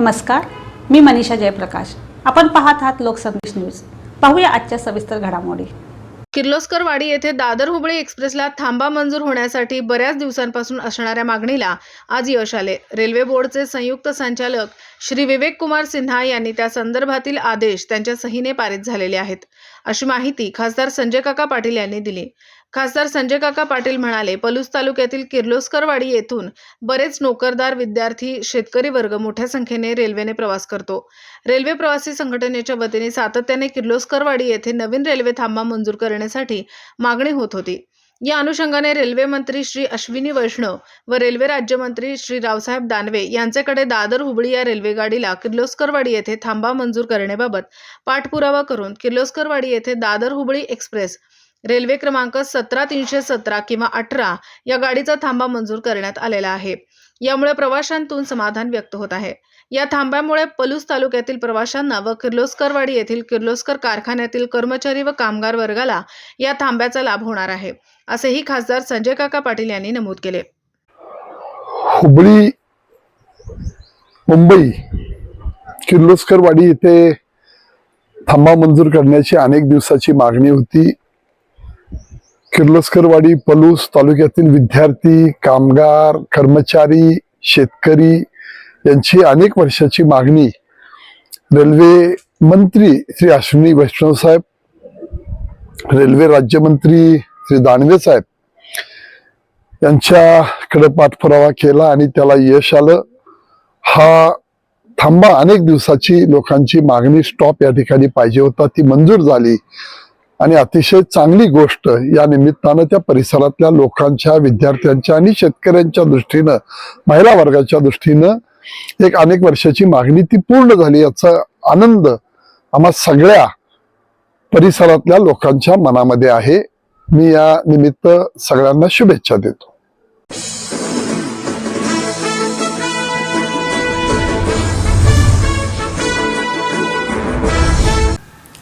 नमस्कार मी मनीषा जयप्रकाश. आपण पाहत आहात लोकसंदेश न्यूज. पाहूया आजच्या सविस्तर घडामोडी. किर्लोस्करवाडी येथे दादर हुबळी एक्सप्रेसला थांबा मंजूर होण्यासाठी बऱ्याच दिवसांपासून असणाऱ्या मागणीला आज यश आले. रेल्वे बोर्डचे संयुक्त संचालक श्री विवेक कुमार सिन्हा यांनी त्या संदर्भातील आदेश त्यांच्या सहीने पारित झालेले आहेत. अशी माहिती खासदार संजय काका पाटील यांनी दिली. खासदार संजय काका पाटील म्हणाले पलूस तालुक्यातील किर्लोस्करवाडी येथून बरेच नोकरदार विद्यार्थी शेतकरी वर्ग मोठ्या संख्येने रेल्वेने प्रवास करतो. रेल्वे प्रवासी संघटनेच्या वतीने सातत्याने किर्लोस्करवाडी येथे नवीन रेल्वे थांबा मंजूर करण्यासाठी मागणी होत होती. या अनुषंगाने रेल्वे मंत्री श्री अश्विनी वैष्णव व रेल्वे राज्यमंत्री श्री रावसाहेब दानवे यांच्याकडे दादर हुबळी या रेल्वेगाडीला किर्लोस्करवाडी येथे थांबा मंजूर करण्याबाबत पाठपुरावा करून किर्लोस्करवाडी येथे दादर हुबळी एक्सप्रेस रेल्वे क्रमांक सतरा तीनशे सतरा किंवा अठरा या गाडीचा थांबा मंजूर करण्यात आलेला आहे. यामुळे प्रवाशांतून समाधान व्यक्त होत आहे. या थांब्यामुळे पलूस तालुक्यातील प्रवाशांना व किर्लोस्करवाडी येथील किर्लोस्कर कारखान्यातील कर्मचारी व कामगार वर्गाला या थांब्याचा लाभ होणार आहे असेही खासदार संजय काका पाटील यांनी नमूद केले. हुबळी मुंबई किर्लोस्करवाडी येथे थांबा मंजूर करण्याची अनेक दिवसाची मागणी होती. किर्लोस्करवाडी पलूस तालुक्यातील विद्यार्थी कामगार कर्मचारी शेतकरी यांची अनेक वर्षाची मागणी रेल्वे मंत्री श्री अश्विनी वैष्णव साहेब रेल्वे राज्यमंत्री श्री दानवे साहेब यांच्याकडे पाठपुरावा केला आणि त्याला यश आलं. हा थांबा अनेक दिवसाची लोकांची मागणी स्टॉप या ठिकाणी पाहिजे होता. ती मंजूर झाली. आणि अतिशय चांगली गोष्ट या निमित्तानं त्या परिसरातल्या लोकांच्या विद्यार्थ्यांच्या आणि शेतकऱ्यांच्या दृष्टीनं महिला वर्गाच्या दृष्टीनं एक अनेक वर्षाची मागणी ती पूर्ण झाली याचा आनंद आम्हा सगळ्या परिसरातल्या लोकांच्या मनामध्ये आहे. मी या निमित्त सगळ्यांना शुभेच्छा देतो.